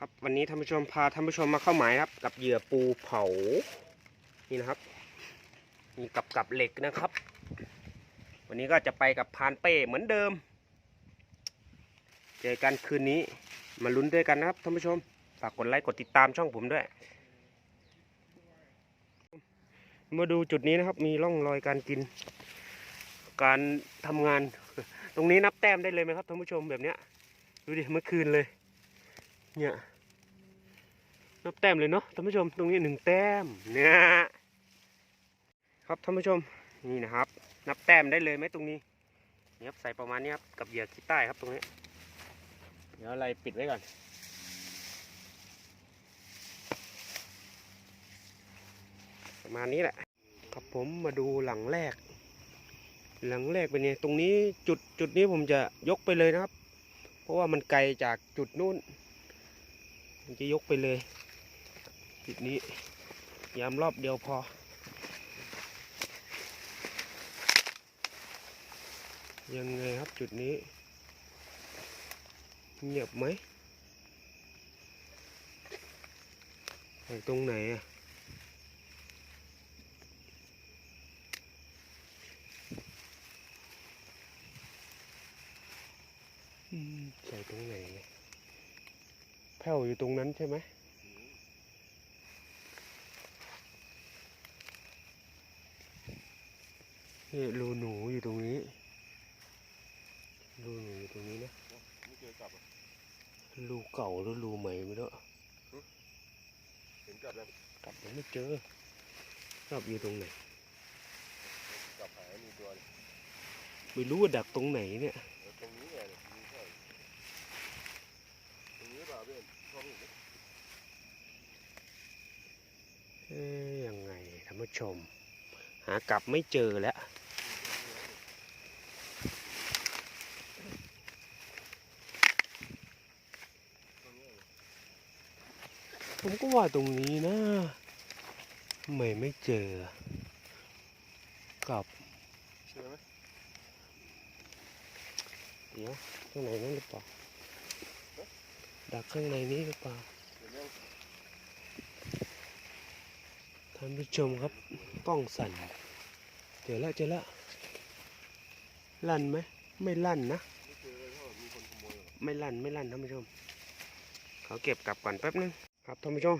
ครับวันนี้ท่านผู้ชมพาท่านผู้ชมมาเข้าหมายครับ กับเหยื่อปูเผา นี่นะครับ มีกับกับเหล็กนะครับ วันนี้ก็จะไปกับพานเป้เหมือนเดิม เจอกันคืนนี้มาลุ้นด้วยกันนะครับท่านผู้ชมฝากกดไลค์กดติดตามช่องผมด้วย มาดูจุดนี้นะครับ มีร่องรอยการกิน การทำงาน ตรงนี้นับแต้มได้เลยไหมครับท่านผู้ชมแบบเนี้ยดูดิเมื่อคืนเลย เนี่ยนับแต้มเลยเนาะท่านผู้ชมตรงนี้หนึ่งแต้มเนี่ยครับท่านผู้ชมนี่นะครับ นับแต้มได้เลยไหมตรงนี้นี่ครับใส่ประมาณนี้ครับกับเหยื่อขี้ใต้ครับตรงนี้เดี๋ยวอะไรปิดไว้ก่อนประมาณนี้แหละครับผมมาดูหลังแรก หลังแรกเป็นไงตรงนี้จุดจุดนี้ผมจะยกไปเลยนะครับ เพราะว่ามันไกลจากจุดนู้น ผมจะยกไปเลยจุดนี้ยามรอบเดียวพอ ยังไงครับจุดนี้ เงียบไหมไอ้ตรงไหนอะ อืมใส่ตรงไหนแผ่วอยู่ตรงนั้นใช่ไหมนี่รูหนูอยู่ตรงนี้ รูหนูอยู่ตรงนี้นะไม่เจอกลับอะรูเก่าหรือรูใหม่ไม่รู้เห็นกลับยังกลับยังไม่เจอกลับอยู่ตรงไหน กลับหายมีตัวเลยไม่รู้ว่าดักตรงไหนเนี่ย เออตรงนี้ไงเนี่ยมีข้อตรงนี้หรือเปล่าเพื่อนพ่อไม่เห็น เอ๊ยยังไงท่านผู้ ชม หากลับไม่เจอแล้วผมก็ว่าตรงนี้นะไม่ไม่เจอ กลับเชื่อไหมเดี๋ยวข้างในนั่นหรือเปล่าดักข้างในนี้หรือเปล่าท่านผู้ชมครับ กล้องสั่นเจอแล้วเจอแล้วลั่นไหมไม่ลั่นนะ ไม่ลั่นไม่ลั่นท่านผู้ชม เขาเก็บกลับก่อนแป๊บนึงครับท่านผู้ชม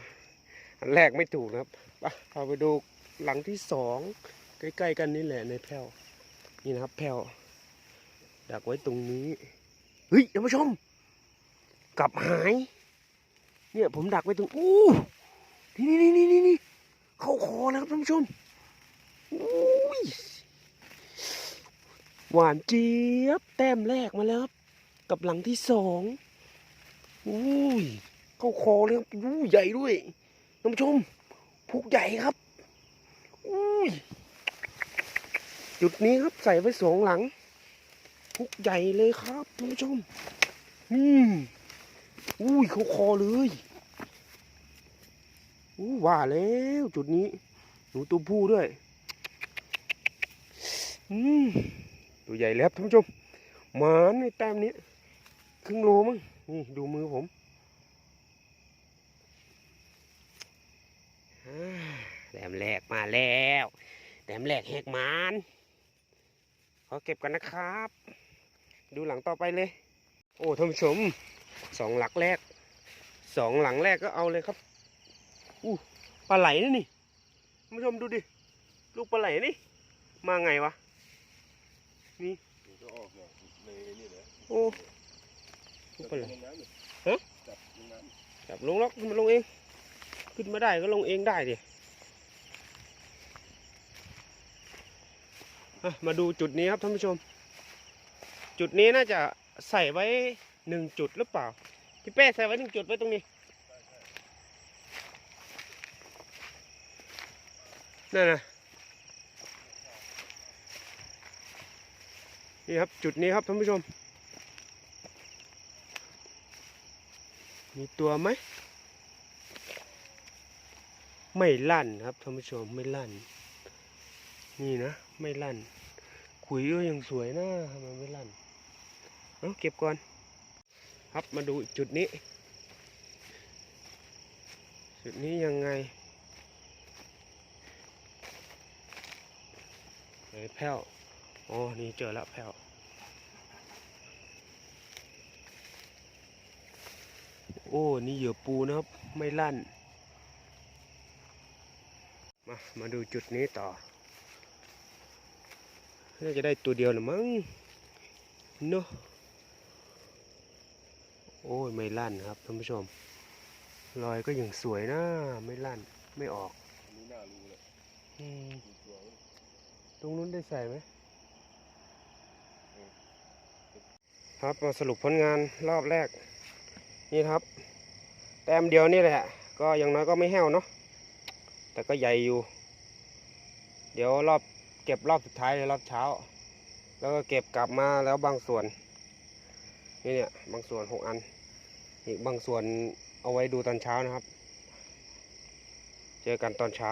อันแรกไม่ถูกนะครับไปเราไปดูหลังที่สองใกล้ๆกันนี่แหละในแพรวนี่นะครับ แพรวดักไว้ตรงนี้เฮ้ยท่านผู้ชม กลับหาย เนี่ยผมดักไว้ตรงอู้นี่นี่นี่นี่นี่เข้าคอแล้วครับท่านผู้ชมอุ้ย หวานเจี๊ยบ แต้มแรกมาแล้วครับ กับหลังที่สองอุ้ยเข้าคอเลยครับอู้ใหญ่ด้วยนผู้ชมพุกใหญ่ครับอุ้ยจุดนี้ครับใส่ไว้สองหลัง พุกใหญ่เลยครับท่านผู้ชมอืมอุ้ยเข้าคอเลยอู้ว่าแล้วจุดนี้ หนูตัวผู้ด้วย อืม ตัวใหญ่แล้วครับท่านผู้ชมหมาในแต้มนี้ครึ่งโลมั้งนี่ดูมือผมแต้มแรกมาแล้วแต้มแรกแหกหมานขอเก็บกันนะครับ ดูหลังต่อไปเลย โอ้ท่านผู้ชมสองหลักแรกสองหลังแรกก็เอาเลยครับอู้ปลาไหลนะนี่ท่านผู้ชมดูดิลูกปลาไหลนี่มาไงวะ นก็ออกเนี่ยในนี่เลยโอ้ลูกปลาไหลจับในน้ำเนี่ยฮะจับในน้ำจับลงล็อกขึ้นมาลงเอง ขึ้นมาได้ก็ลงเองได้ดิอะมาดูจุดนี้ครับท่านผู้ชม จุดนี้น่าจะใส่ไว้หนึ่งจุดหรือเปล่า พี่เป้ใส่ไว้หนึ่งจุดไว้ตรงนี้นั่นนะ นี่ครับจุดนี้ครับท่านผู้ชม มีตัวไหม ไม่ลั่นครับท่านผู้ชมไม่ลั่น นี่นะ ไม่ลั่น ขุยก็ยังสวยนะทำไมไม่ลั่น เอาเก็บก่อน ครับมาดูจุดนี้ จุดนี้ยังไงไหนแพ้ว อ๋อนี่เจอแล้วแพ้วโอ้นี่เหยื่อปูนะครับ ไม่ลั่น มามาดูจุดนี้ต่อน่าจะได้ตัวเดียวหรือมั้งเนาะโอ้ยไม่ลั่นครับท่านผู้ชมรอยก็ยังสวยนะไม่ลั่นไม่ออกอันนี้น่ารู้เลยอืมดูตัวมันตรงนู้นได้ใส่ไหม ครับมาสรุปผลงานรอบแรก นี่ครับ แต้มเดียวนี่แหละ ก็อย่างน้อยก็ไม่แห้วเนาะแต่ก็ใหญ่อยู่ เดี๋ยวรอบเก็บรอบสุดท้ายเลยรอบเช้า แล้วก็เก็บกลับมาแล้วบางส่วน นี่เนี่ยบางส่วนหกอัน อีกบางส่วนเอาไว้ดูตอนเช้านะครับ เจอกันตอนเช้า